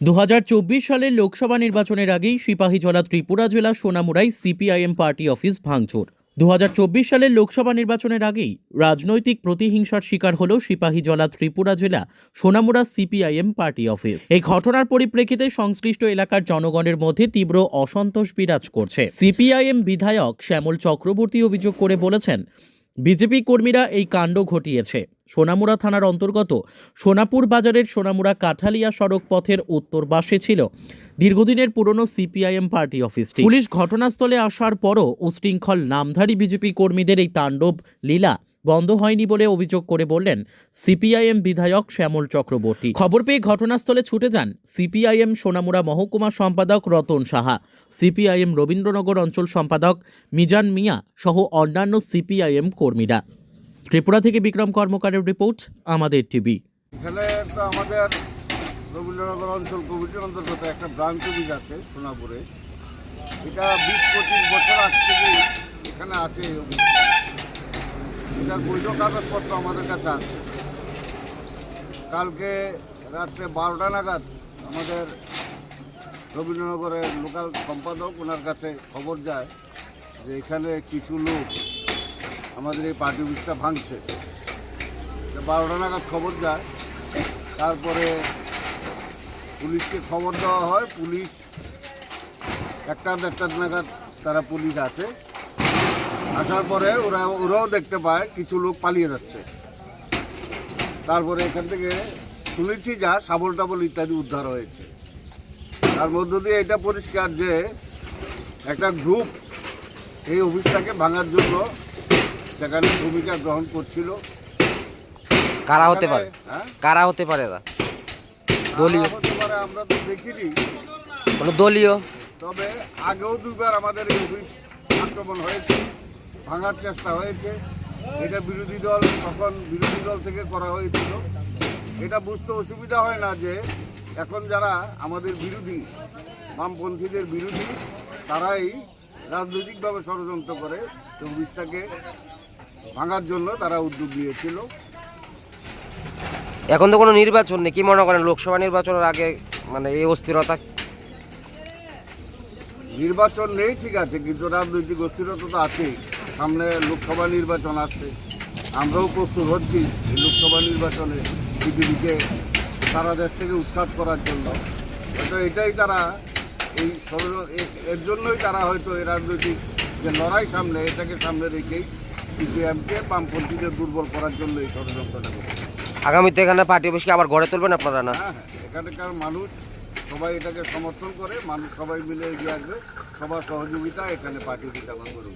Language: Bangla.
দু হাজার চব্বিশ সালের লোকসভা নির্বাচনের আগেই সিপাহীজলা ত্রিপুরা জেলা সোনামুড়ায় সিপিআইএম পার্টি অফিস ভাঙচুর। দু হাজার চব্বিশ সালের লোকসভা নির্বাচনের আগেই রাজনৈতিক প্রতিহিংসার শিকার হল সিপাহীজলা ত্রিপুরা জেলা সোনামুড়া সিপিআইএম পার্টি অফিস। এই ঘটনার পরিপ্রেক্ষিতে সংশ্লিষ্ট এলাকার জনগণের মধ্যে তীব্র অসন্তোষ বিরাজ করছে। সিপিআইএম বিধায়ক শ্যামল চক্রবর্তী অভিযোগ করে বলেছেন, বিজেপি কর্মীরা এই কাণ্ড ঘটিয়েছে। সোনামুড়া থানার অন্তর্গত সোনাপুর বাজারের সোনামুড়া কাঠালিয়া সড়ক পথের উত্তর পাশে ছিল দীর্ঘদিনের পুরনো সিপিআইএম পার্টি অফিসটি। পুলিশ ঘটনাস্থলে আসার পরও উশৃঙ্খল নামধারী বিজেপি কর্মীদের এই তাণ্ডব লীলা বন্ধ হয়নি বলে অভিযোগ করে বললেন সিপিআইএম বিধায়ক শ্যামল চক্রবর্তী। খবর পেয়ে ঘটনাস্থলে ছুটে যান সিপিআইএম সোনামুড়া মহকুমা সম্পাদক রতন সাহা, সিপিআইএম রবীন্দ্রনগর অঞ্চল সম্পাদক মিজান মিয়া সহ অন্যান্য সিপিআইএম কর্মীরা। ত্রিপুরা থেকে বিক্রম কর্মকারের রিপোর্ট, আমাদের টিভি। এখানে তো আমাদের রবীন্দ্রনগর অঞ্চল কমিটির অন্তর্গত একটা ব্রাঞ্চ অফিস আছে সোনাপুরে। এটা বিশ পঁচিশ বছর আগ থেকেই এখানে আছে এটার বৈধ কাগজপত্র আমাদের কাছে আছে। কালকে রাত্রে বারোটা নাগাদ আমাদের রবীন্দ্রনগরের লোকাল সম্পাদক ওনার কাছে খবর যায় যে এখানে কিছু লোক আমাদের এই পার্টি অফিসটা ভাঙছে। বারোটা নাগাদ খবর যায়। তারপরে পুলিশকে খবর দেওয়া হয়। পুলিশ একটা দেড়টা নাগাদ তারা পুলিশ আসে। আসার পরে ওরা, ওরাও দেখতে পায়, কিছু লোক পালিয়ে যাচ্ছে। তারপরে এখান থেকে শুনেছি যা সাবল টাবল ইত্যাদি উদ্ধার হয়েছে। তার মধ্য দিয়ে এটা পরিষ্কার যে একটা গ্রুপ এই অফিসটাকে ভাঙার জন্য সেখানে ভূমিকা গ্রহণ করছিল। কারা হতে পারে? হ্যাঁ? কারা হতে পারে এরা? দলীয়। হতে পারে আমরা তো দেখিনি। কোনো দলীয়? তবে আগেও দুবার আমাদের এই অফিস আক্রমণ হয়েছে ভাঙার চেষ্টা হয়েছে। এটা বিরোধী দল তখন বিরোধী দল থেকে করা হয়েছিল। এটা বুঝতে অসুবিধা হয় না যে এখন যারা আমাদের বিরোধী বামপন্থীদের বিরোধী তারাই রাজনৈতিকভাবে ষড়যন্ত্র করে অফিসটাকে ভাঙার জন্য তারা উদ্যোগ নিয়েছিল। এখন তো কোনো নির্বাচন নেই কি মনে করেন লোকসভা নির্বাচনের আগে মানে এই অস্থিরতা? নির্বাচন নেই ঠিক আছে কিন্তু রাজনৈতিক অস্থিরতা তো আছেই। সামনে লোকসভা নির্বাচন আসছে। আমরাও প্রস্তুত হচ্ছি লোকসভা নির্বাচনে পৃথিবীকে সারা দেশ থেকে উৎখাত করার জন্য। হয়তো এটাই তারা এই এর জন্যই তারা হয়তো এই রাজনৈতিক যে লড়াই সামনে এটাকে সামনে রেখেই সিপিএমকে বামপন্থীদের দুর্বল করার জন্য এই ষড়যন্ত্রটা করছে। আগামীতে এখানে পার্টি অফিসকে আবার গড়ে তুলবেন আপনারা না? হ্যাঁ হ্যাঁ এখানকার মানুষ সবাই এটাকে সমর্থন করে মানুষ সবাই মিলে এগিয়ে আসবে সবার সহযোগিতা এখানে পার্টি অফিস আমার করুন